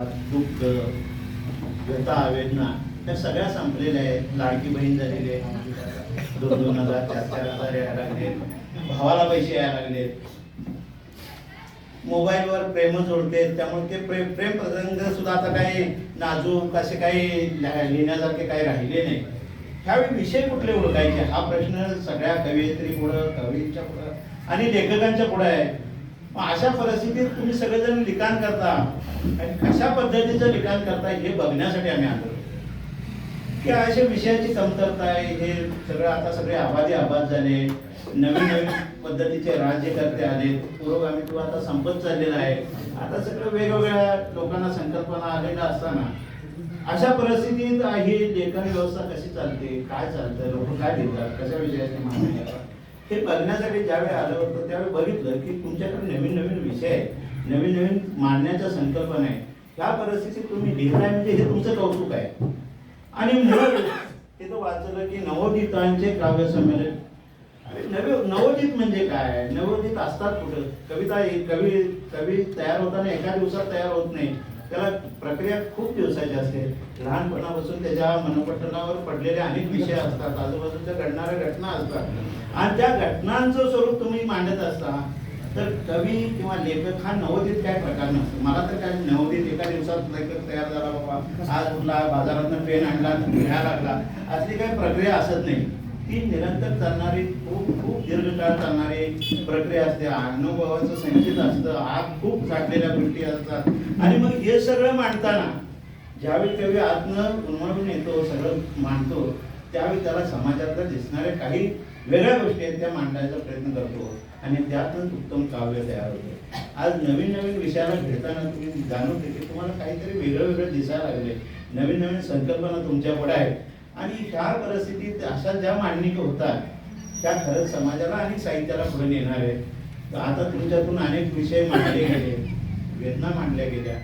दुःख व्यथा वेदना त्या सगळ्या संपलेल्या आहेत. लाडकी बहीण झालेली आहे. दोन दोन हजार चार चार हजार यायला लागलेत भावाला पैसे यायला लागलेत मोबाईलवर प्रेम जोडते. त्यामुळे ते प्रेम प्रेम प्रसंग सुद्धा आता काही नाजूक असे काही लिहिण्यासारखे काही राहिले नाही. ह्यावेळी विषय कुठले ओळखायचे? हा प्रश्न सगळ्या कवयित्री पुढं कवींच्या पुढं आणि लेखकांच्या पुढं आहे. अशा परिस्थितीत तुम्ही सगळेजण लिखाण करता. आणि कशा पद्धतीचं लिखाण करता हे बघण्यासाठी आम्ही आलो. की अशा विषयाची कमतरता आहे हे सगळं आता सगळे आबादी आबाद झाले. नवीन नवीन पद्धतीचे राज्यकर्ते आले पुरोगामी किंवा आता संपत चाललेला आहे. आता सगळं वेगवेगळ्या लोकांना संकल्पना आलेल्या असताना अशा परिस्थितीत ही लेखन व्यवस्था कशी चालते? काय चालतं? लोक काय लिहितात? कशा विषयाची मागणी करतात हे बघण्यासाठी ज्यावेळी आलं होतं त्यावेळी बघितलं की तुमच्याकडे नवीन नवीन विषय आहेत नवीन नवीन मांडण्याच्या संकल्पना आहे ह्या परिस्थितीत तुम्ही लिहिताय म्हणजे हे तुमचं कौतुक आहे. आणि मग तिथं वाचलं की नवोदितांचे काव्य संमेलन अरे नवे नवोदित म्हणजे काय? नवोदित असतात कुठं? कविता कवी कवी तयार होताना एका दिवसात तयार होत नाही त्याला प्रक्रिया खूप दिवसाची असते. लहानपणापासून त्याच्या मनपटलावर पडलेले अनेक विषय असतात. आजूबाजूच्या घडणाऱ्या घटना असतात. आणि त्या घटनांचं स्वरूप तुम्ही मांडत असता तर कवी किंवा लेखक हा नवोदित काय प्रकार नसतो. मला तर काय नवोदित एका दिवसात लेखक तयार झाला बाबा. आज कुठला बाजारातनं पेन आणला लिहायला लागला. असली काही प्रक्रिया असत नाही. ती निरंतर चालणारी खूप खूप दीर्घकाळ चालणारी प्रक्रिया असते. अनुभवाचं संचित असतं. आत खूप साठलेल्या गोष्टी असतात. आणि मग हे सगळं मांडताना ज्यावेळी त्यावेळी आतनं उन्मळून येतो सगळं मांडतो त्यावेळी त्याला समाजातल्या दिसणाऱ्या काही वेगळ्या गोष्टी आहेत त्या मांडायचा प्रयत्न करतो. आणि त्यातून उत्तम काव्य तयार होते. आज नवीन नवीन विषयाला घेताना तुम्ही जाणवते की तुम्हाला काहीतरी वेगळं वेगळं दिसायला लागले. नवीन नवीन संकल्पना तुमच्यापुढे आहेत. आणि ह्या परिस्थितीत अशा ज्या मांडणी होतात त्या खरंच समाजाला आणि साहित्याला पुढे नेणार आहेत. तर आता तुमच्यातून अनेक विषय मांडले गेले. वेदना मांडल्या गेल्या.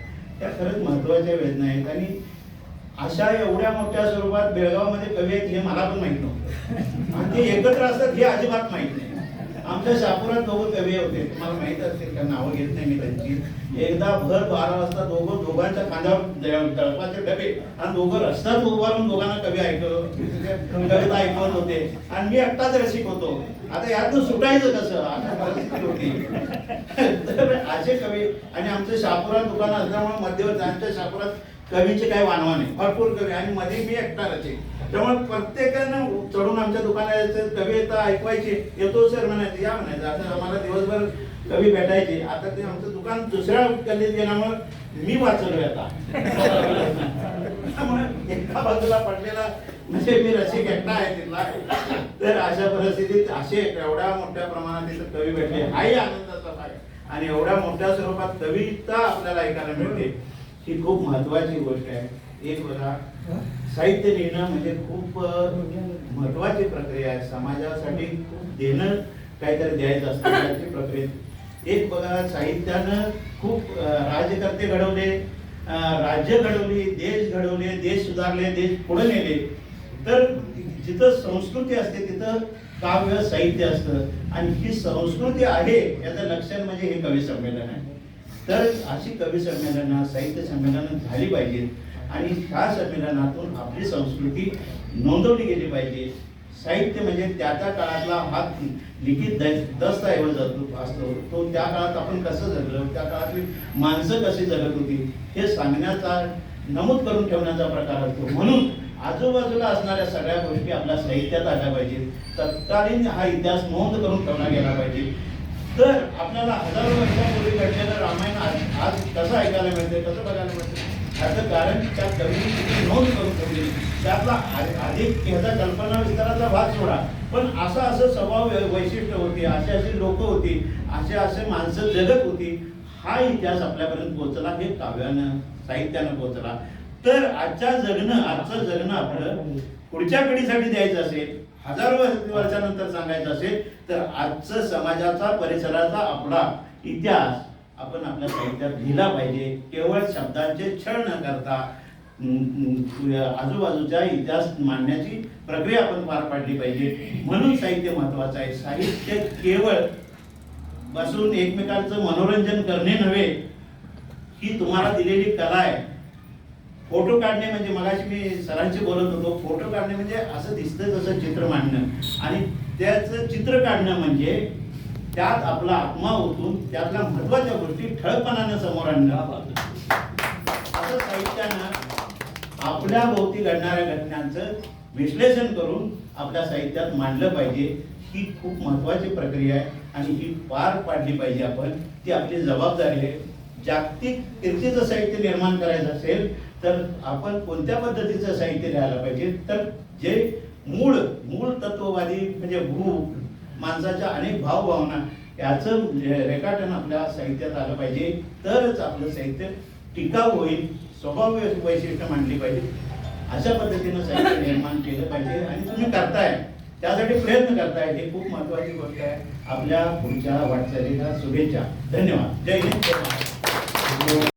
त्या खरंच महत्त्वाच्या वेदना आहेत. आणि अशा एवढ्या मोठ्या स्वरूपात बेळगावमध्ये कवी आहेत हे मला पण माहीत नव्हतं. आणि ते एकत्र असतात हे अजिबात माहीत नाही. आमच्या शापुरात दोघं कवी होते. तुम्हाला माहीत असतील का नावं घेत नाही मी त्यांची. एकदा भर बारा वाजता दोघं दोघांच्या खांद्यावर दळपाचे डबे आणि दोघं रस्त्यात उभारून दोघांना कवी ऐकलं कविता ऐकवत होते. आणि मी एकटाच रसिक होतो. आता यातनं सुटायचं कसं? परिस्थिती होती. तर असे कवी आणि आमचं शापुरात दुकान असल्यामुळे मध्यवर्ती आमच्या शापुरात कवीचे काही वानवा नाही भरपूर कवी आणि मध्ये मी एकटा रचे त्यामुळे प्रत्येकानं चढून आमच्या दुकानात यायचं कवी येतं ऐकवायचे येतो सर म्हणायचं या म्हणायचं. आता आम्हाला दिवसभर कवी भेटायचे. आता ते आमचं दुकान दुसऱ्या गल्लीत गेल्यामुळे मी वाचलोय आता. त्यामुळे एका बाजूला पडलेला म्हणजे मी रसिक एकटा आहे तिथला. तर अशा परिस्थितीत असे एवढ्या मोठ्या प्रमाणात तिथं कवी भेटले. हाही आनंदाचा भाग आहे. आणि एवढ्या मोठ्या स्वरूपात कविता आपल्याला ऐकायला मिळते. ही खूप महत्वाची गोष्ट आहे. एक बघा साहित्य लिहिणं म्हणजे खूप महत्वाची प्रक्रिया आहे. समाजासाठी खूप देणं काहीतरी द्यायचं असतं त्याची प्रक्रिया. एक बघा साहित्यानं खूप अं, राज्यकर्ते घडवले राज्य घडवली देश घडवले देश सुधारले देश पुढे नेले. तर जिथं संस्कृती असते तिथं काव्य साहित्य असतं. आणि ही संस्कृती आहे याचं लक्षण म्हणजे हे कवी संमेलन आहे. तर अशी कवी संमेलनं साहित्य संमेलनं झाली पाहिजेत. आणि ह्या संमेलनातून आपली संस्कृती नोंदवली गेली पाहिजे. साहित्य म्हणजे त्या त्या काळातला हा लिखित द- दस्तऐवज असतो असतो. तो त्या काळात आपण कसं जगलो त्या काळातली माणसं कशी जगत होती हे सांगण्याचा नमूद करून ठेवण्याचा प्रकार असतो. म्हणून आजूबाजूला असणाऱ्या सगळ्या गोष्टी आपल्या साहित्यात आल्या पाहिजेत. तत्कालीन हा इतिहास नोंद करून ठेवला गेला पाहिजे. तर आपल्याला हजारो वर्षापूर्वी घडलेलं रामायण आज आज कसं ऐकायला मिळते कसं बघायला मिळते याचं कारण त्या कवीने नोंद करून ठेवली. त्यातला अधिक ह्याचा कल्पना विस्ताराचा भाग सोडा. पण असं असं स्वभाव वैशिष्ट्य होती अशी अशी लोक होती असे असे माणसं जगत होती. हा इतिहास आपल्यापर्यंत पोहोचला. हे काव्यानं साहित्यानं पोहोचला. तर आजच्या जगणं आजचं जगणं आपलं पुढच्या पिढीसाठी द्यायचं असेल हजारो वर्षानंतर सांगायचं असेल तर आजचं समाजाचा परिसराचा आपला इतिहास आपण आपल्या साहित्यात लिहिला पाहिजे. केवळ शब्दांचे छळ न करता आजूबाजूचा इतिहास मांडण्याची प्रक्रिया आपण पार पाडली पाहिजे. म्हणून साहित्य महत्वाचं आहे. साहित्य केवळ बसून एकमेकांचं मनोरंजन करणे नव्हे ही तुम्हाला दिलेली कला आहे. फोटो काढणे म्हणजे मगाशी मी सरांशी बोलत होतो फोटो काढणे म्हणजे असं दिसतं तसं चित्र मांडणं. आणि त्याचं चित्र काढणं म्हणजे त्यात आपला आत्मा ओतून त्यातल्या महत्त्वाच्या गोष्टी ठळकपणानं समोर आणणं. असं साहित्यानं आपल्या भोवती घडणाऱ्या घटनांचं विश्लेषण करून आपल्या साहित्यात मांडलं पाहिजे. ही खूप महत्वाची प्रक्रिया आहे आणि ही पार पाडली पाहिजे आपण. ती आपली जबाबदारी आहे. जागतिक कीर्तीचं साहित्य निर्माण करायचं असेल तर आपण कोणत्या पद्धतीचं साहित्य लिहायला पाहिजे? तर जे मूळ मूळ तत्ववादी म्हणजे भूक माणसाच्या अनेक भावभावना याचं रेखाटन आपल्या साहित्यात आलं पाहिजे. तरच आपलं साहित्य टिकाऊ होईल स्वभाव वैशिष्ट्य मांडली पाहिजे. अशा पद्धतीनं साहित्य निर्माण केलं पाहिजे आणि तुम्ही करताय. त्यासाठी प्रयत्न करताय. हे खूप महत्वाची गोष्ट आहे. आपल्या पुढच्या वाटचालीला शुभेच्छा. धन्यवाद. जय हिंद.